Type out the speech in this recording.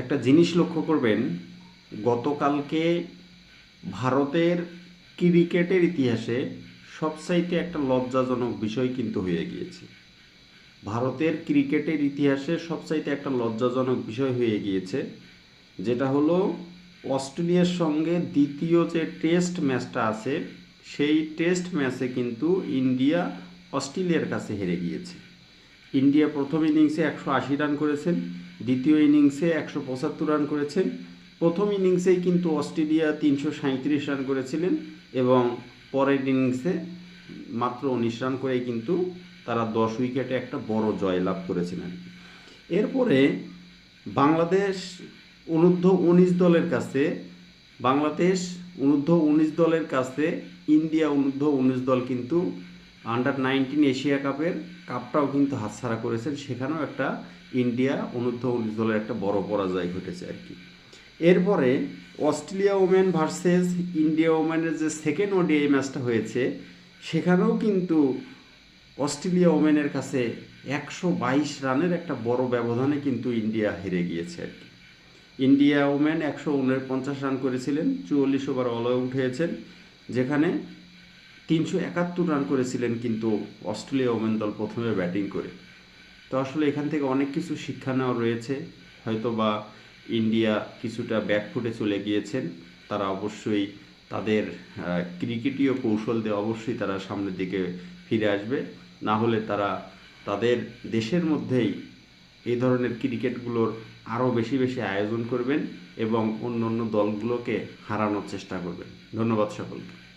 একটা জিনিস লক্ষ্য করবেন, গতকালকে ভারতের ক্রিকেটের ইতিহাসে সবচাইতে একটা লজ্জাজনক বিষয় কিন্তু হয়ে গিয়েছে। ভারতের ক্রিকেটের ইতিহাসে সবচাইতে একটা লজ্জাজনক বিষয় হয়ে গিয়েছে, যেটা হলো অস্ট্রেলিয়ার সঙ্গে দ্বিতীয় যে টেস্ট ম্যাচটা আছে, সেই টেস্ট ম্যাচে কিন্তু ইন্ডিয়া অস্ট্রেলিয়ার কাছে হেরে গিয়েছে। ইন্ডিয়া প্রথম ইনিংসে একশো আশি রান করেছেন দ্বিতীয় ইনিংসে একশো পঁচাত্তর রান করেছেন। প্রথম ইনিংসেই কিন্তু অস্ট্রেলিয়া তিনশো সাঁত্রিশ রান করেছিলেন এবং পরের ইনিংসে মাত্র উনিশ রান করেই কিন্তু তারা দশ উইকেটে একটা বড় জয় লাভ করেছিলেন। এরপরে বাংলাদেশ অনূর্ধ্ব উনিশ দলের কাছে, বাংলাদেশ অনূর্ধ্ব উনিশ দলের কাছে, ইন্ডিয়া অনূর্ধ্ব উনিশ দল কিন্তু আন্ডার নাইনটিন এশিয়া কাপের কাপটাও কিন্তু হাতছাড়া করেছেন। সেখানেও একটা ইন্ডিয়া অনূর্ধ্ব উনিশ দলের একটা বড় পরাজয় ঘটেছে আর কি। এরপরে অস্ট্রেলিয়া ওমেন ভার্সেস ইন্ডিয়া ওমেনের যে সেকেন্ড ওডিআই ম্যাচটা হয়েছে, সেখানেও কিন্তু অস্ট্রেলিয়া ওমেনের কাছে একশো বাইশ রানের একটা বড় ব্যবধানে কিন্তু ইন্ডিয়া হেরে গিয়েছে আর কি। ইন্ডিয়া ওমেন একশো উনপঞ্চাশ রান করেছিলেন, চুয়াল্লিশ ওভার অল আউট হয়েছেন, যেখানে তিনশো একাত্তর রান করেছিলেন কিন্তু অস্ট্রেলিয়া ওমেন দল প্রথমে ব্যাটিং করে। তো আসলে এখান থেকে অনেক কিছু শিক্ষা নেওয়া রয়েছে। হয়তো বা ইন্ডিয়া কিছুটা ব্যাকফুটে চলে গিয়েছেন। তারা অবশ্যই তাদের ক্রিকেটীয় কৌশল দিয়ে অবশ্যই তারা সামনের দিকে ফিরে আসবে। না হলে তারা তাদের দেশের মধ্যেই এই ধরনের ক্রিকেটগুলোর আরও বেশি বেশি আয়োজন করবেন এবং অন্য অন্য দলগুলোকে হারানোর চেষ্টা করবেন। ধন্যবাদ সকলকে।